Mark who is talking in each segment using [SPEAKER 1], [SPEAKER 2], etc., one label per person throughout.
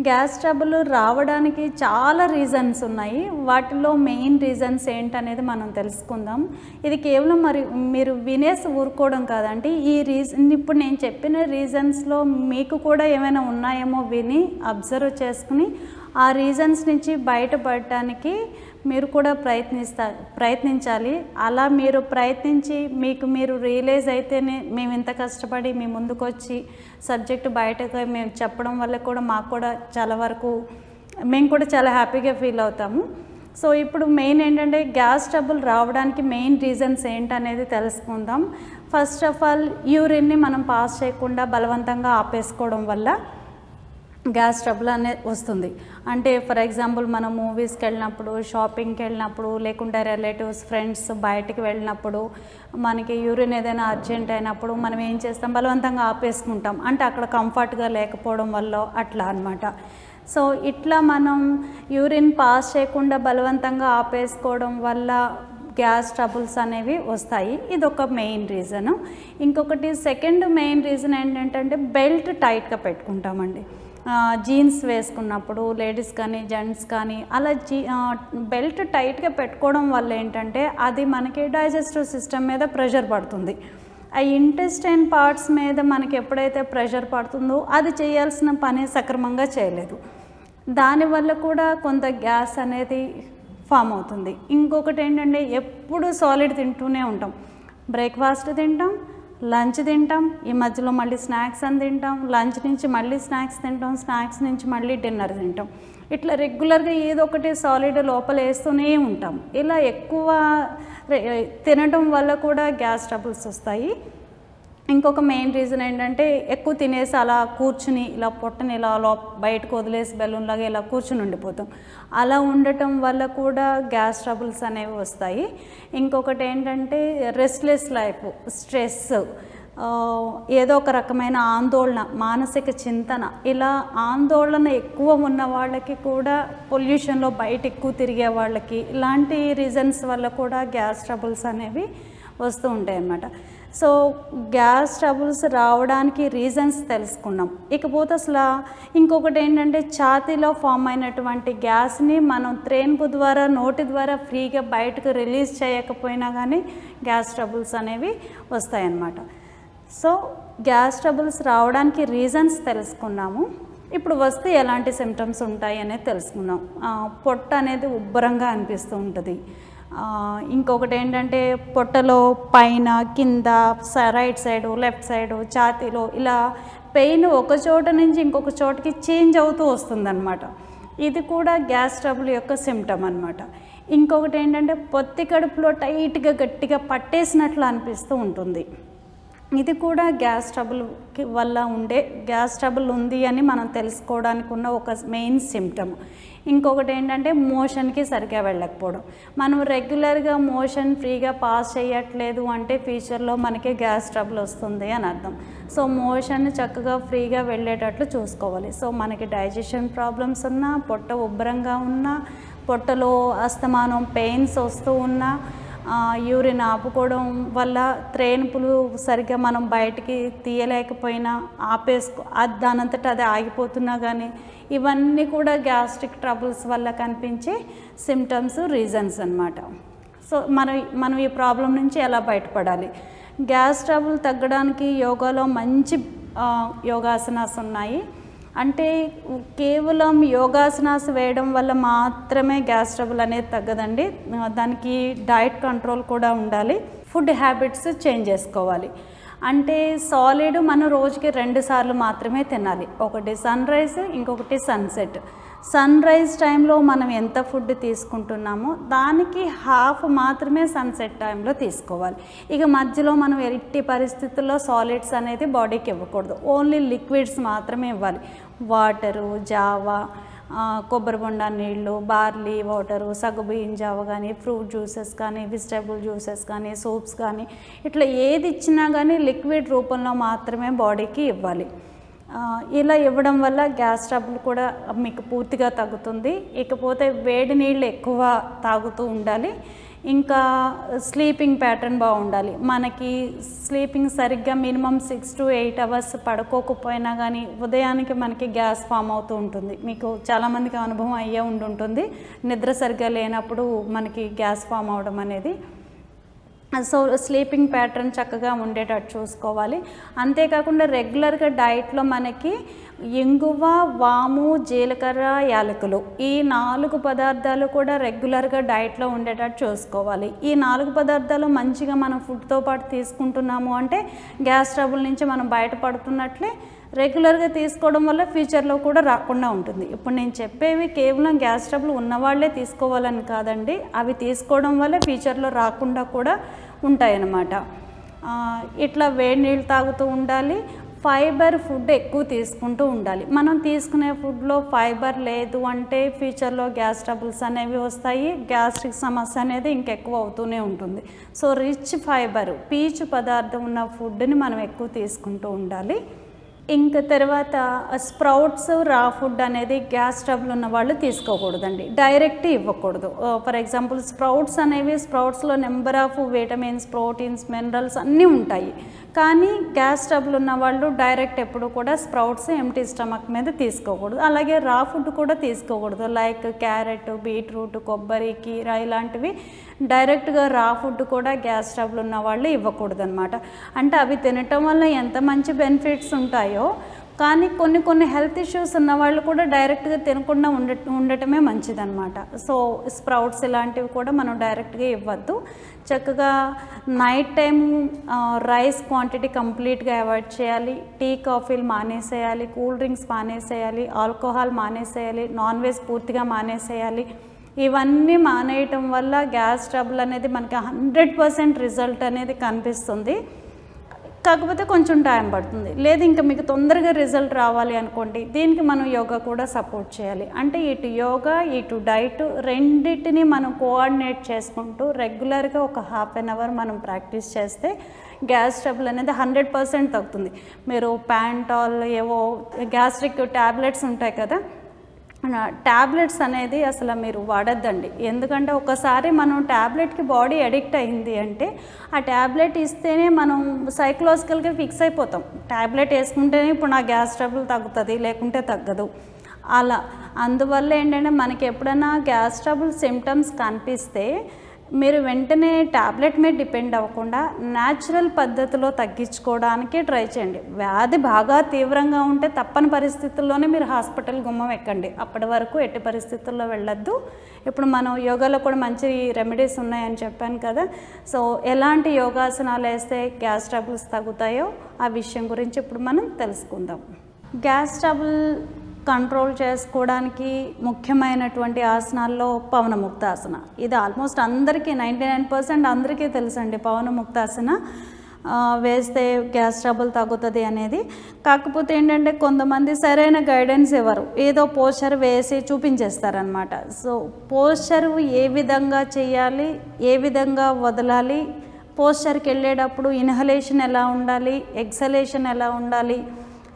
[SPEAKER 1] Gas trouble రావడానికి చాలా reasons ఉన్నాయి. వాటిలో మెయిన్ రీజన్స్ ఏంటనేది మనం తెలుసుకుందాం. ఇది కేవలం మరి మీరు వినేసి ఊరుకోవడం కాదండి. ఈ రీజన్ ఇప్పుడు నేను చెప్పిన రీజన్స్లో మీకు కూడా ఏమైనా ఉన్నాయేమో విని అబ్జర్వ్ చేసుకుని ఆ రీజన్స్ నుంచి బయటపడటానికి మీరు కూడా ప్రయత్నిస్తా ప్రయత్నించాలి. అలా మీరు ప్రయత్నించి మీకు మీరు రియలైజ్ అయితేనే మేము ఇంత కష్టపడి మీ ముందుకు వచ్చి సబ్జెక్ట్ బయటకు మేము చెప్పడం వల్ల కూడా మాకు కూడా చాలా వరకు మేము కూడా చాలా హ్యాపీగా ఫీల్ అవుతాము. సో ఇప్పుడు మెయిన్ ఏంటంటే గ్యాస్ ట్రబుల్ రావడానికి మెయిన్ రీజన్స్ ఏంటనేది తెలుసుకుందాం. ఫస్ట్ ఆఫ్ ఆల్ యూరిన్ని మనం పాస్ చేయకుండా బలవంతంగా ఆపేసుకోవడం వల్ల గ్యాస్ ట్రబుల్ అనేది వస్తుంది. అంటే ఫర్ ఎగ్జాంపుల్ మనం మూవీస్కి వెళ్ళినప్పుడు షాపింగ్కి వెళ్ళినప్పుడు లేకుంటే రిలేటివ్స్ ఫ్రెండ్స్ బయటికి వెళ్ళినప్పుడు మనకి యూరిన్ ఏదైనా అర్జెంట్ అయినప్పుడు మనం ఏం చేస్తాం? బలవంతంగా ఆపేసుకుంటాం. అంటే అక్కడ కంఫర్ట్గా లేకపోవడం వల్ల అట్లా అనమాట సో ఇట్లా మనం యూరిన్ పాస్ చేయకుండా బలవంతంగా ఆపేసుకోవడం వల్ల గ్యాస్ ట్రబుల్స్ అనేవి వస్తాయి. ఇది ఒక మెయిన్ రీజను. ఇంకొకటి సెకండ్ మెయిన్ రీజన్ ఏంటంటే బెల్ట్ టైట్గా పెట్టుకుంటామండి. జీన్స్ వేసుకున్నప్పుడు లేడీస్ కానీ జెంట్స్ కానీ అలా జీ బెల్ట్ టైట్గా పెట్టుకోవడం వల్ల ఏంటంటే అది మనకి డైజెస్టివ్ సిస్టమ్ మీద ప్రెషర్ పడుతుంది. ఆ ఇంటెస్టైన్ పార్ట్స్ మీద మనకి ఎప్పుడైతే ప్రెషర్ పడుతుందో అది చేయాల్సిన పని సక్రమంగా చేయలేదు. దానివల్ల కూడా కొంత గ్యాస్ అనేది ఫామ్ అవుతుంది. ఇంకొకటి ఏంటంటే ఎప్పుడు సాలిడ్ తింటూనే ఉంటాం. బ్రేక్ఫాస్ట్ తింటాం లంచ్ తింటాం ఈ మధ్యలో మళ్ళీ స్నాక్స్ అని తింటాం లంచ్ నుంచి మళ్ళీ స్నాక్స్ తింటాం స్నాక్స్ నుంచి మళ్ళీ డిన్నర్ తింటాం. ఇట్లా రెగ్యులర్గా ఏదో ఒకటి సాలిడ్ లోపల వేస్తూనే ఉంటాం. ఇలా ఎక్కువ తినడం వల్ల కూడా గ్యాస్ ట్రబుల్స్ వస్తాయి. ఇంకొక మెయిన్ రీజన్ ఏంటంటే ఎక్కువ తినేసి అలా కూర్చుని ఇలా పొట్టని ఇలా లో బయటకు వదిలేసి బెలూన్ లాగా ఇలా కూర్చుని ఉండిపోతాం. అలా ఉండటం వల్ల కూడా గ్యాస్ ట్రబుల్స్ అనేవి వస్తాయి. ఇంకొకటి ఏంటంటే రెస్ట్లెస్ లైఫ్ స్ట్రెస్ ఏదో ఒక రకమైన ఆందోళన మానసిక చింతన. ఇలా ఆందోళన ఎక్కువ ఉన్న వాళ్ళకి కూడా పొల్యూషన్లో బయట ఎక్కువ తిరిగే వాళ్ళకి ఇలాంటి రీజన్స్ వల్ల కూడా గ్యాస్ ట్రబుల్స్ అనేవి వస్తూ ఉంటాయి అన్నమాట సో గ్యాస్ ట్రబుల్స్ రావడానికి రీజన్స్ తెలుసుకున్నాం. ఇకపోతే అసలు ఇంకొకటి ఏంటంటే ఛాతీలో ఫామ్ అయినటువంటి గ్యాస్ని మనం త్రేన్పు ద్వారా నోటి ద్వారా ఫ్రీగా బయటకు రిలీజ్ చేయకపోయినా కానీ గ్యాస్ ట్రబుల్స్ అనేవి వస్తాయన్నమాట. సో గ్యాస్ ట్రబుల్స్ రావడానికి రీజన్స్ తెలుసుకున్నాము. ఇప్పుడు వస్తే ఎలాంటి సిమ్టమ్స్ ఉంటాయి అనేది తెలుసుకున్నాం. పొట్ట అనేది ఉబ్బరంగా అనిపిస్తూ ఉంటుంది. ఇంకొకటి ఏంటంటే పొట్టలో పైన కింద స- రైట్ సైడు లెఫ్ట్ సైడు ఛాతీలో ఇలా పెయిన్ ఒక చోట నుంచి ఇంకొక చోటకి చేంజ్ అవుతూ వస్తుందన్నమాట. ఇది కూడా గ్యాస్ ట్రబుల్ యొక్క సిమ్టమ్ అనమాట ఇంకొకటి ఏంటంటే పొత్తి కడుపులో టైట్గా గట్టిగా పట్టేసినట్లు అనిపిస్తూ ఉంటుంది. ఇది కూడా గ్యాస్ ట్రబుల్కి వల్ల ఉండే గ్యాస్ ట్రబుల్ ఉంది అని మనం తెలుసుకోవడానికి ఉన్న ఒక మెయిన్ సిమ్టమ్ ఇంకొకటి ఏంటంటే మోషన్కి సరిగ్గా వెళ్ళకపోవడం. మనం రెగ్యులర్గా మోషన్ ఫ్రీగా పాస్ చేయట్లేదు అంటే ఫ్యూచర్లో మనకి గ్యాస్ ట్రబుల్ వస్తుంది అని అర్థం. సో మోషన్ చక్కగా ఫ్రీగా వెళ్ళేటట్లు చూసుకోవాలి. సో మనకి డైజెషన్ ప్రాబ్లమ్స్ ఉన్నా పొట్ట ఉబ్బరంగా ఉన్నా పొట్టలో అస్తమానం పెయిన్స్ వస్తూ ఉన్నా యూరిన్ ఆపుకోవడం వల్ల త్రేన్పులు సరిగ్గా మనం బయటికి తీయలేకపోయినా ఆపేసుకో అది దానంతట అది ఆగిపోతున్నా కానీ ఇవన్నీ కూడా గ్యాస్ట్రిక్ ట్రబుల్స్ వల్ల కనిపించే సిమ్టమ్స్ రీజన్స్ అన్నమాట. సో మనం మనం ఈ ప్రాబ్లం నుంచి ఎలా బయటపడాలి? గ్యాస్ ట్రబుల్ తగ్గడానికి యోగాలో మంచి యోగాసనాస్ ఉన్నాయి. అంటే కేవలం యోగాసనాస్ వేయడం వల్ల మాత్రమే గ్యాస్ ట్రబుల్ అనేది తగ్గదండి. దానికి డైట్ కంట్రోల్ కూడా ఉండాలి. ఫుడ్ హ్యాబిట్స్ చేంజ్ చేసుకోవాలి. అంటే సాలిడ్ మనం రోజుకి రెండు సార్లు మాత్రమే తినాలి. ఒకటి సన్ రైజ్ ఇంకొకటి సన్సెట్ సన్ రైజ్ టైంలో మనం ఎంత ఫుడ్ తీసుకుంటున్నామో దానికి హాఫ్ మాత్రమే సన్సెట్ టైంలో తీసుకోవాలి. ఇక మధ్యలో మనం ఎట్టి పరిస్థితుల్లో సాలిడ్స్ అనేది బాడీకి ఇవ్వకూడదు. ఓన్లీ లిక్విడ్స్ మాత్రమే ఇవ్వాలి. వాటరు జావా కొబ్బరి బొండ నీళ్ళు బార్లీ వాటరు సగ్గుబియ్యం జావ కానీ ఫ్రూట్ జ్యూసెస్ కానీ వెజిటేబుల్ జ్యూసెస్ కానీ సూప్స్ కానీ ఇట్లా ఏది ఇచ్చినా కానీ లిక్విడ్ రూపంలో మాత్రమే బాడీకి ఇవ్వాలి. ఇలా ఇవ్వడం వల్ల గ్యాస్ ట్రబుల్ కూడా మీకు పూర్తిగా తగ్గుతుంది. ఇకపోతే వేడి నీళ్ళు ఎక్కువ తాగుతూ ఉండాలి. ఇంకా స్లీపింగ్ ప్యాటర్న్ బాగుండాలి. మనకి స్లీపింగ్ సరిగ్గా minimum six to eight hours పడుకోకపోయినా కానీ ఉదయానికి మనకి గ్యాస్ ఫామ్ అవుతూ ఉంటుంది. మీకు చాలామందికి అనుభవం అయ్యే ఉండి ఉంటుంది నిద్ర సరిగ్గా లేనప్పుడు మనకి గ్యాస్ ఫామ్ అవడం అనేది సో స్లీపింగ్ ప్యాటర్న్ చక్కగా ఉండేటట్టు చూసుకోవాలి. అంతేకాకుండా రెగ్యులర్గా డైట్లో మనకి ఇంగువ వాము జీలకర్ర యాలకులు ఈ నాలుగు పదార్థాలు కూడా రెగ్యులర్గా డైట్లో ఉండేటట్టు చూసుకోవాలి. ఈ నాలుగు పదార్థాలు మంచిగా మనం ఫుడ్తో పాటు తీసుకుంటున్నాము అంటే గ్యాస్ ట్రబుల్ నుంచి మనం బయటపడుతున్నట్లే రెగ్యులర్గా తీసుకోవడం వల్ల ఫ్యూచర్లో కూడా రాకుండా ఉంటుంది. ఇప్పుడు నేను చెప్పేవి కేవలం గ్యాస్ ట్రబుల్ ఉన్నవాళ్ళే తీసుకోవాలని కాదండి. అవి తీసుకోవడం వల్ల ఫ్యూచర్లో రాకుండా కూడా ఉంటాయన్నమాట. ఇట్లా వేడి నీళ్ళు తాగుతూ ఉండాలి. ఫైబర్ ఫుడ్ ఎక్కువ తీసుకుంటూ ఉండాలి. మనం తీసుకునే ఫుడ్లో ఫైబర్ లేదు అంటే ఫ్యూచర్లో గ్యాస్ ట్రబుల్స్ అనేవి వస్తాయి. గ్యాస్ట్రిక్ సమస్య అనేది ఇంకెక్కువ అవుతూనే ఉంటుంది. సో రిచ్ ఫైబర్ పీచు పదార్థం ఉన్న ఫుడ్ని మనం ఎక్కువ తీసుకుంటూ ఉండాలి. ఇంకా తర్వాత స్ప్రౌట్స్ రా ఫుడ్ అనేది గ్యాస్ ట్రబుల్ ఉన్న వాళ్ళు తీసుకోకూడదండి. డైరెక్ట్ ఇవ్వకూడదు. ఫర్ ఎగ్జాంపుల్ స్ప్రౌట్స్ అనేవి స్ప్రౌట్స్లో number of vitamins proteins minerals అన్నీ ఉంటాయి. కానీ గ్యాస్ ట్రబుల్ ఉన్న వాళ్ళు డైరెక్ట్ ఎప్పుడు కూడా స్ప్రౌట్స్ ఎంటీ స్టమక్ మీద తీసుకోకూడదు. అలాగే రా ఫుడ్ కూడా తీసుకోకూడదు. లైక్ క్యారెట్ బీట్రూట్ కొబ్బరి కీర ఇలాంటివి డైరెక్ట్గా రా ఫుడ్ కూడా గ్యాస్ ట్రబుల్ ఉన్న వాళ్ళు ఇవ్వకూడదు అనమాట అంటే అవి తినటం వల్ల ఎంత మంచి బెనిఫిట్స్ ఉంటాయో కానీ కొన్ని కొన్ని హెల్త్ ఇష్యూస్ ఉన్న వాళ్ళు కూడా డైరెక్ట్గా తినకుండా ఉండ ఉండటమే మంచిదన్నమాట. సో స్ప్రౌట్స్ ఇలాంటివి కూడా మనం డైరెక్ట్గా ఇవ్వద్దు. చక్కగా నైట్ టైం రైస్ క్వాంటిటీ కంప్లీట్గా అవాయిడ్ చేయాలి. టీ కాఫీలు మానేసేయాలి. కూల్ డ్రింక్స్ మానేసేయాలి. ఆల్కహాల్ మానేసేయాలి. నాన్ వెజ్ పూర్తిగా మానేసేయాలి. ఇవన్నీ మానేయటం వల్ల గ్యాస్ ట్రబుల్ అనేది మనకి హండ్రెడ్ పర్సెంట్ రిజల్ట్ అనేది కనిపిస్తుంది. కాకపోతే కొంచెం టైం పడుతుంది. లేదు ఇంకా మీకు తొందరగా రిజల్ట్ రావాలి అనుకోండి దీనికి మనం యోగా కూడా సపోర్ట్ చేయాలి? అంటే ఇటు యోగా ఇటు డైట్ రెండింటిని మనం కోఆర్డినేట్ చేసుకుంటూ రెగ్యులర్గా ఒక హాఫ్ అన్ అవర్ మనం ప్రాక్టీస్ చేస్తే గ్యాస్ ట్రబుల్ అనేది హండ్రెడ్ పర్సెంట్ తగ్గుతుంది. మీరు ప్యాంటాల్ ఏవో గ్యాస్ట్రిక్ ట్యాబ్లెట్స్ ఉంటాయి కదా ట్యాబ్లెట్స్ అనేది అసలు మీరు వాడద్దండి. ఎందుకంటే ఒకసారి మనం ట్యాబ్లెట్కి బాడీ అడిక్ట్ అయింది అంటే ఆ ట్యాబ్లెట్ ఇస్తేనే మనం సైకలాజికల్గా ఫిక్స్ అయిపోతాం. ట్యాబ్లెట్ వేసుకుంటేనే ఇప్పుడు నా గ్యాస్ ట్రబుల్ తగ్గుతుంది లేకుంటే తగ్గదు. అలా అందువల్ల ఏంటంటే మనకి ఎప్పుడైనా గ్యాస్ ట్రబుల్ సిమ్టమ్స్ కనిపిస్తే మీరు వెంటనే ట్యాబ్లెట్ మీద డిపెండ్ అవ్వకుండా న్యాచురల్ పద్ధతిలో తగ్గించుకోవడానికి ట్రై చేయండి. వ్యాధి బాగా తీవ్రంగా ఉంటే తప్పని పరిస్థితుల్లోనే మీరు హాస్పిటల్ గుమ్మం ఎక్కండి. అప్పటి వరకు ఎట్టి పరిస్థితుల్లో వెళ్ళొద్దు. ఇప్పుడు మనం యోగాలో కూడా మంచి రెమెడీస్ ఉన్నాయని చెప్పాను కదా. సో ఎలాంటి యోగాసనాలు వేస్తే గ్యాస్ ట్రబుల్స్ తగ్గుతాయో ఆ విషయం గురించి ఇప్పుడు మనం తెలుసుకుందాం. గ్యాస్ ట్రబుల్ కంట్రోల్ చేసుకోవడానికి ముఖ్యమైనటువంటి ఆసనాల్లో పవనముక్తాసన. ఇది ఆల్మోస్ట్ అందరికీ నైంటీ నైన్ పర్సెంట్ అందరికీ తెలుసండి పవనముక్తాసన. వేస్తే గ్యాస్ ట్రబుల్ తగ్గుతుంది అనేది. కాకపోతే ఏంటంటే కొంతమంది సరైన గైడెన్స్ ఇవ్వరు. ఏదో పోస్చర్ వేసి చూపించేస్తారనమాట సో పోస్చర్ ఏ విధంగా చేయాలి ఏ విధంగా వదలాలి పోస్చర్కి వెళ్ళేటప్పుడు ఇన్హలేషన్ ఎలా ఉండాలి ఎక్సలేషన్ ఎలా ఉండాలి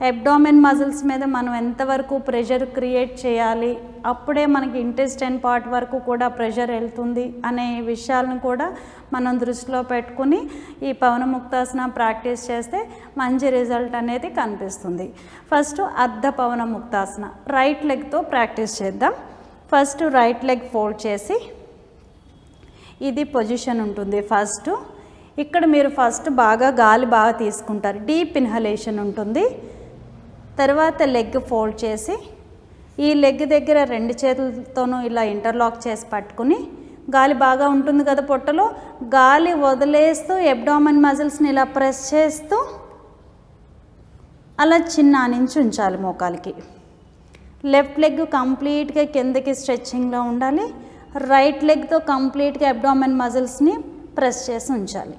[SPEAKER 1] ఎబ్డోమిన్ మజిల్స్ మీద మనం ఎంతవరకు ప్రెషర్ క్రియేట్ చేయాలి అప్పుడే మనకి ఇంటెస్టైన్ పార్ట్ వరకు కూడా ప్రెషర్ వెళ్తుంది అనే విషయాలను కూడా మనం దృష్టిలో పెట్టుకుని ఈ పవనముక్తాసన ప్రాక్టీస్ చేస్తే మంచి రిజల్ట్ అనేది కనిపిస్తుంది. ఫస్ట్ అర్ధ పవనముక్తాసన రైట్ లెగ్తో ప్రాక్టీస్ చేద్దాం. ఫస్ట్ రైట్ లెగ్ ఫోల్డ్ చేసి ఇది పొజిషన్ ఉంటుంది. ఫస్ట్ ఇక్కడ మీరు ఫస్ట్ బాగా గాలి బాగా తీసుకుంటారు. డీప్ ఇన్హలేషన్ ఉంటుంది. తర్వాత లెగ్ ఫోల్డ్ చేసి ఈ లెగ్ దగ్గర రెండు చేతులతోనూ ఇలా ఇంటర్లాక్ చేసి పట్టుకుని గాలి బాగా ఉంటుంది కదా పొట్టలో గాలి వదిలేస్తూ ఎబ్డామన్ మజిల్స్ని ఇలా ప్రెస్ చేస్తూ అలా చిన్న నుంచి ఉంచాలి మోకాలికి. లెఫ్ట్ లెగ్ కంప్లీట్గా కిందకి స్ట్రెచ్చింగ్లో ఉండాలి. రైట్ లెగ్తో కంప్లీట్గా అబ్డామన్ మజిల్స్ని ప్రెస్ చేసి ఉంచాలి.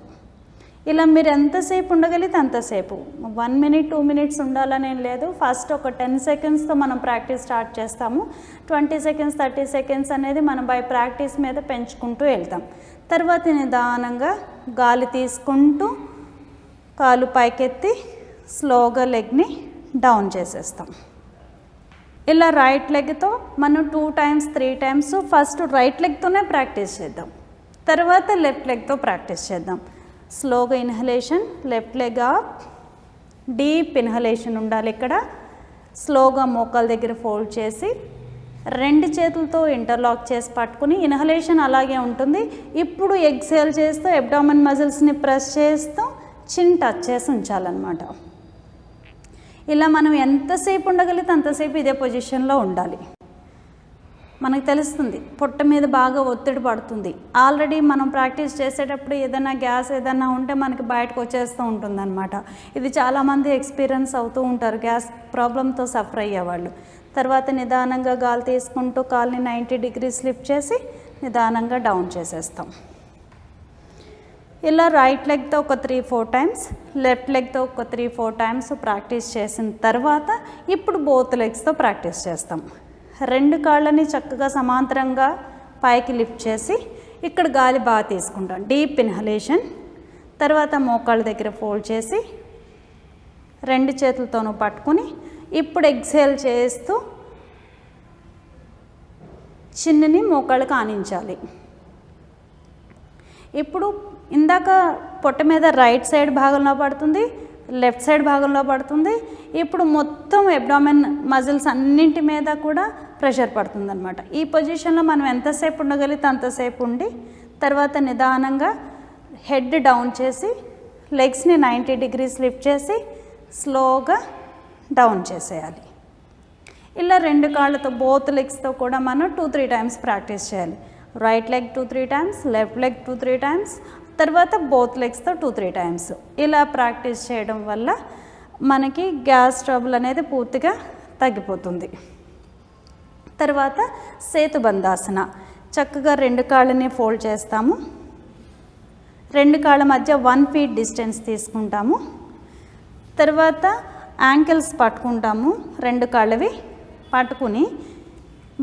[SPEAKER 1] ఇలా మీరు ఎంతసేపు ఉండగలిగితే అంతసేపు. వన్ మినిట్ టూ మినిట్స్ ఉండాలని లేదు. ఫస్ట్ ఒక టెన్ సెకండ్స్తో మనం ప్రాక్టీస్ స్టార్ట్ చేస్తాము. ట్వంటీ సెకండ్స్ థర్టీ సెకండ్స్ అనేది మనం బై ప్రాక్టీస్ మీద పెంచుకుంటూ వెళ్తాం. తర్వాత నిదానంగా గాలి తీసుకుంటూ కాలు పైకెత్తి స్లోగా లెగ్ని డౌన్ చేసేస్తాం. ఇలా రైట్ లెగ్తో మనం two times three times first right లెగ్తోనే practice చేద్దాం. తర్వాత లెఫ్ట్ లెగ్తో ప్రాక్టీస్ చేద్దాం. స్లోగా inhalation left leg up deep inhalation ఉండాలి ఇక్కడ. స్లోగా మోకాల దగ్గర ఫోల్డ్ చేసి రెండు చేతులతో ఇంటర్లాక్ చేసి పట్టుకుని ఇన్హలేషన్ అలాగే ఉంటుంది. ఇప్పుడు ఎక్సేల్ చేస్తూ ఎబ్డామన్ మజిల్స్ని ప్రెస్ చేస్తూ చిన్ టచ్ చేసి ఉంచాలన్నమాట. ఇలా మనం ఎంతసేపు ఉండగలిగితే అంతసేపు ఇదే పొజిషన్లో ఉండాలి. మనకు తెలుస్తుంది పొట్ట మీద బాగా ఒత్తిడి పడుతుంది. ఆల్రెడీ మనం ప్రాక్టీస్ చేసేటప్పుడు ఏదైనా గ్యాస్ ఏదైనా ఉంటే మనకి బయటకు వచ్చేస్తూ ఉంటుందన్నమాట. ఇది చాలామంది ఎక్స్పీరియన్స్ అవుతూ ఉంటారు గ్యాస్ ప్రాబ్లంతో సఫర్ అయ్యేవాళ్ళు. తర్వాత నిదానంగా గాలి తీసుకుంటూ కాల్ని నైంటీ డిగ్రీస్ లిఫ్ట్ చేసి నిదానంగా డౌన్ చేసేస్తాం. ఇలా రైట్ లెగ్తో ఒక త్రీ ఫోర్ టైమ్స్ లెఫ్ట్ లెగ్తో ఒక త్రీ ఫోర్ టైమ్స్ ప్రాక్టీస్ చేసిన తర్వాత ఇప్పుడు బోత్ లెగ్స్తో ప్రాక్టీస్ చేస్తాం. రెండు కాళ్ళని చక్కగా సమాంతరంగా పైకి లిఫ్ట్ చేసి ఇక్కడ గాలి బాగా తీసుకుంటాం. Deep inhalation. తర్వాత మోకాళ్ళ దగ్గర ఫోల్డ్ చేసి రెండు చేతులతోనూ పట్టుకుని ఇప్పుడు ఎగ్జేల్ చేస్తూ చిన్నని మోకాళ్ళకి ఆనించాలి. ఇప్పుడు ఇందాక పొట్ట మీద రైట్ సైడ్ భాగంలో పడుతుంది. లెఫ్ట్ సైడ్ భాగంలో పడుతుంది. ఇప్పుడు మొత్తం ఎబ్డామెన్ మజిల్స్ అన్నింటి మీద కూడా ప్రెషర్ పడుతుంది అనమాట ఈ పొజిషన్లో మనం ఎంతసేపు ఉండగలిగితే అంతసేపు ఉండి తర్వాత నిదానంగా హెడ్ డౌన్ చేసి లెగ్స్ని నైంటీ డిగ్రీస్ లిఫ్ట్ చేసి స్లోగా డౌన్ చేసేయాలి. ఇలా రెండు కాళ్ళతో బోత్ లెగ్స్తో కూడా మనం టూ త్రీ టైమ్స్ ప్రాక్టీస్ చేయాలి. Right leg two three times left leg two three times తర్వాత బోత్ లెగ్స్తో టూ త్రీ టైమ్స్ ఇలా ప్రాక్టీస్ చేయడం వల్ల మనకి గ్యాస్ ట్రబుల్ అనేది పూర్తిగా తగ్గిపోతుంది. తర్వాత సేతుబంధాసన చక్కగా రెండు కాళ్ళని ఫోల్డ్ చేస్తాము. రెండు కాళ్ళ మధ్య వన్ ఫీట్ డిస్టెన్స్ తీసుకుంటాము. తర్వాత యాంకిల్స్ పట్టుకుంటాము. రెండు కాళ్ళవి పట్టుకుని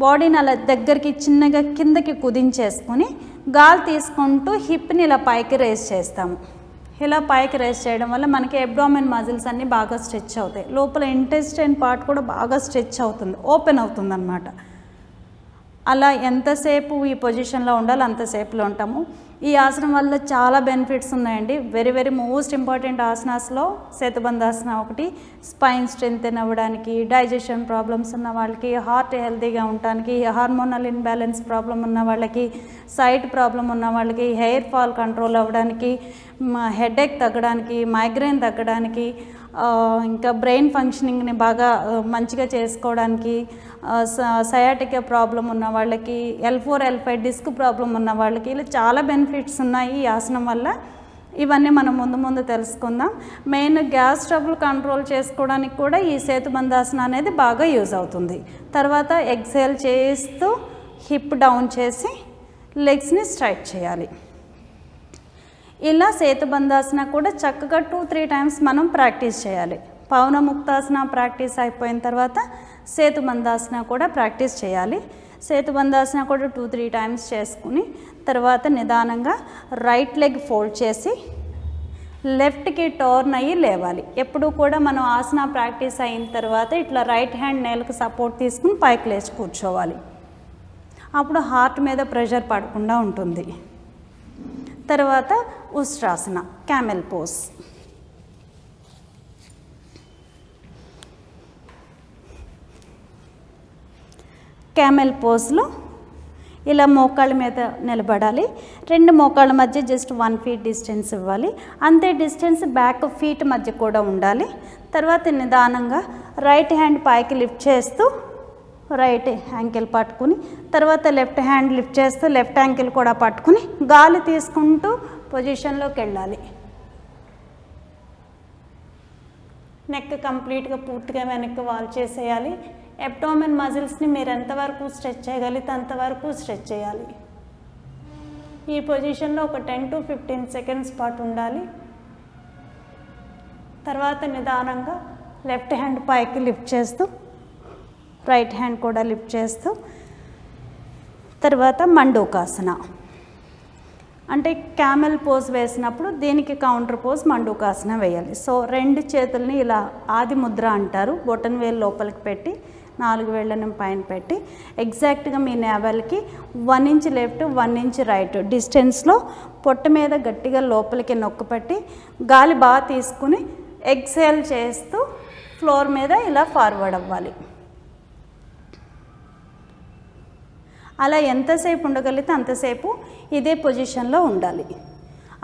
[SPEAKER 1] బాడీని అలా దగ్గరికి చిన్నగా కిందకి కుదించేసుకుని గాలి తీసుకుంటూ హిప్ని ఇలా పైకి రేస్ చేస్తాము ఇలా పైకి రేస్ చేయడం వల్ల మనకి ఎబ్డామిన్ మజిల్స్ అన్నీ బాగా స్ట్రెచ్ అవుతాయి. లోపల ఇంటెస్టైన్ పార్ట్ కూడా బాగా స్ట్రెచ్ అవుతుంది. ఓపెన్ అవుతుంది అనమాట అలా ఎంతసేపు ఈ పొజిషన్లో ఉండాలి అంతసేపులో ఉంటాము. ఈ ఆసనం వల్ల చాలా బెనిఫిట్స్ ఉన్నాయండి. వెరీ వెరీ మోస్ట్ ఇంపార్టెంట్ ఆసనాస్లో సేతుబంధాసన ఒకటి. స్పైన్ స్ట్రెంత్ అవ్వడానికి డైజెషన్ ప్రాబ్లమ్స్ ఉన్న వాళ్ళకి హార్ట్ హెల్తీగా ఉండడానికి హార్మోనల్ ఇన్బ్యాలెన్స్ ప్రాబ్లం ఉన్న వాళ్ళకి సైట్ ప్రాబ్లం ఉన్న వాళ్ళకి హెయిర్ ఫాల్ కంట్రోల్ అవ్వడానికి హెడేక్ తగ్గడానికి మైగ్రెయిన్ తగ్గడానికి ఇంకా బ్రెయిన్ ఫంక్షనింగ్ని బాగా మంచిగా చేసుకోవడానికి సయాటిక ప్రాబ్లం ఉన్న వాళ్ళకి L four L five disc problem ఉన్న వాళ్ళకి ఇలా చాలా బెనిఫిట్స్ ఉన్నాయి ఈ ఆసనం వల్ల. ఇవన్నీ మనం ముందు ముందు తెలుసుకుందాం. మెయిన్ గ్యాస్ ట్రబుల్ కంట్రోల్ చేసుకోవడానికి కూడా ఈ సేతుబంధాసనం అనేది బాగా యూజ్ అవుతుంది. తర్వాత ఎక్సేల్ చేస్తూ హిప్ డౌన్ చేసి లెగ్స్ని స్ట్రైట్ చేయాలి. ఇలా సేతుబంధాసన కూడా చక్కగా టూ త్రీ టైమ్స్ మనం ప్రాక్టీస్ చేయాలి. పవనముక్తాసన ప్రాక్టీస్ అయిపోయిన తర్వాత సేతుబంధాసన కూడా ప్రాక్టీస్ చేయాలి. సేతుబంధాసన కూడా టూ త్రీ టైమ్స్ చేసుకుని తర్వాత నిదానంగా రైట్ లెగ్ ఫోల్డ్ చేసి లెఫ్ట్కి టర్న్ అయ్యి లేవాలి. ఎప్పుడు కూడా మనం ఆసన ప్రాక్టీస్ అయిన తర్వాత ఇట్లా రైట్ హ్యాండ్ నేలకు సపోర్ట్ తీసుకుని పైకి లేచి కూర్చోవాలి. అప్పుడు హార్ట్ మీద ప్రెషర్ పడకుండా ఉంటుంది. తర్వాత ఉష్ట్రాసన క్యామెల్ పోస్ క్యామెల్ పోజ్లో ఇలా మోకాళ్ళ మీద నిలబడాలి. రెండు మోకాళ్ళ మధ్య జస్ట్ వన్ ఫీట్ డిస్టెన్స్ ఇవ్వాలి. అంతే డిస్టెన్స్ బ్యాక్ ఫీట్ మధ్య కూడా ఉండాలి. తర్వాత నిదానంగా రైట్ హ్యాండ్ పైకి లిఫ్ట్ చేస్తూ రైట్ యాంకిల్ పట్టుకుని తర్వాత లెఫ్ట్ హ్యాండ్ లిఫ్ట్ చేస్తూ లెఫ్ట్ యాంకిల్ కూడా పట్టుకుని గాలి తీసుకుంటూ పొజిషన్లోకి వెళ్ళాలి. నెక్ కంప్లీట్గా పూర్తిగా వెనక్కి వాల్ చేసేయాలి. ఎప్టోమెన్ మజిల్స్ని మీరు ఎంతవరకు స్ట్రెచ్ చేయగలిగితే అంతవరకు స్ట్రెచ్ చేయాలి. ఈ పొజిషన్లో ఒక టెన్ టు ఫిఫ్టీన్ సెకండ్స్ పాటు ఉండాలి. తర్వాత నిదానంగా లెఫ్ట్ హ్యాండ్ పైకి లిఫ్ట్ చేస్తూ రైట్ హ్యాండ్ కూడా లిఫ్ట్ చేస్తూ తర్వాత మండూకాసన. అంటే క్యామెల్ పోజ్ వేసినప్పుడు దీనికి కౌంటర్ పోజ్ మండూకాసన వేయాలి. సో రెండు చేతుల్ని ఇలా ఆది ముద్ర అంటారు బొటన్ వేలు లోపలికి పెట్టి నాలుగు వేళ్ళని పైన పెట్టి ఎగ్జాక్ట్గా మీ నేవల్కి one inch left one inch right డిస్టెన్స్లో పొట్ట మీద గట్టిగా లోపలికి నొక్కపెట్టి గాలి బాగా తీసుకుని ఎక్సేల్ చేస్తూ ఫ్లోర్ మీద ఇలా ఫార్వర్డ్ అవ్వాలి. అలా ఎంతసేపు ఉండగలిగితే అంతసేపు ఇదే పొజిషన్లో ఉండాలి.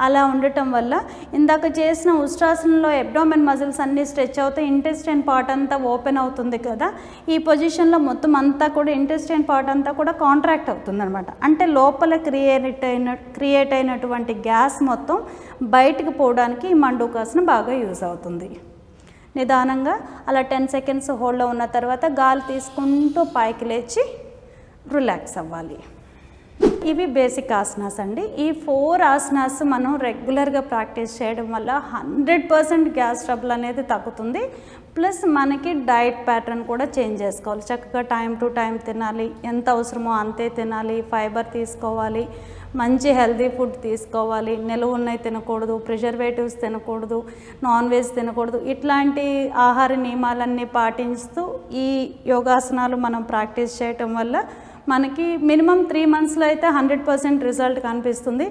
[SPEAKER 1] అలా ఉండటం వల్ల ఇందాక చేసిన ఉష్ట్రాసనంలో ఎబ్డామెన్ మజిల్స్ అన్నీ స్ట్రెచ్ అవుతాయి ఇంటెస్టైన్ పార్ట్ అంతా ఓపెన్ అవుతుంది కదా ఈ పొజిషన్లో మొత్తం అంతా కూడా ఇంటెస్టైన్ పార్ట్ అంతా కూడా కాంట్రాక్ట్ అవుతుంది అనమాట అంటే లోపల క్రియేట్ అయిన క్రియేట్ అయినటువంటి గ్యాస్ మొత్తం బయటకు పోవడానికి ఈ మండూకాసనం బాగా యూజ్ అవుతుంది. నిదానంగా అలా టెన్ సెకండ్స్ హోల్డ్లో ఉన్న తర్వాత గాలి తీసుకుంటూ పైకి లేచి రిలాక్స్ అవ్వాలి. ఇవి బేసిక్ ఆసనాస్ అండి. ఈ ఫోర్ ఆసనాస్ మనం రెగ్యులర్గా ప్రాక్టీస్ చేయడం వల్ల హండ్రెడ్ పర్సెంట్ గ్యాస్ ట్రబుల్ అనేది తగ్గుతుంది. ప్లస్ మనకి డైట్ ప్యాటర్న్ కూడా చేంజ్ చేసుకోవాలి. చక్కగా టైం టు టైం తినాలి. ఎంత అవసరమో అంతే తినాలి. ఫైబర్ తీసుకోవాలి. మంచి హెల్తీ ఫుడ్ తీసుకోవాలి. నిలువ ఉన్నవి తినకూడదు. ప్రిజర్వేటివ్స్ తినకూడదు. నాన్ వెజ్ తినకూడదు. ఇట్లాంటి ఆహార నియమాలన్నీ పాటిస్తూ ఈ యోగాసనాలు మనం ప్రాక్టీస్ చేయటం వల్ల మనకి మినిమం త్రీ మంత్స్లో అయితే హండ్రెడ్ పర్సెంట్ రిజల్ట్ కనిపిస్తుంది.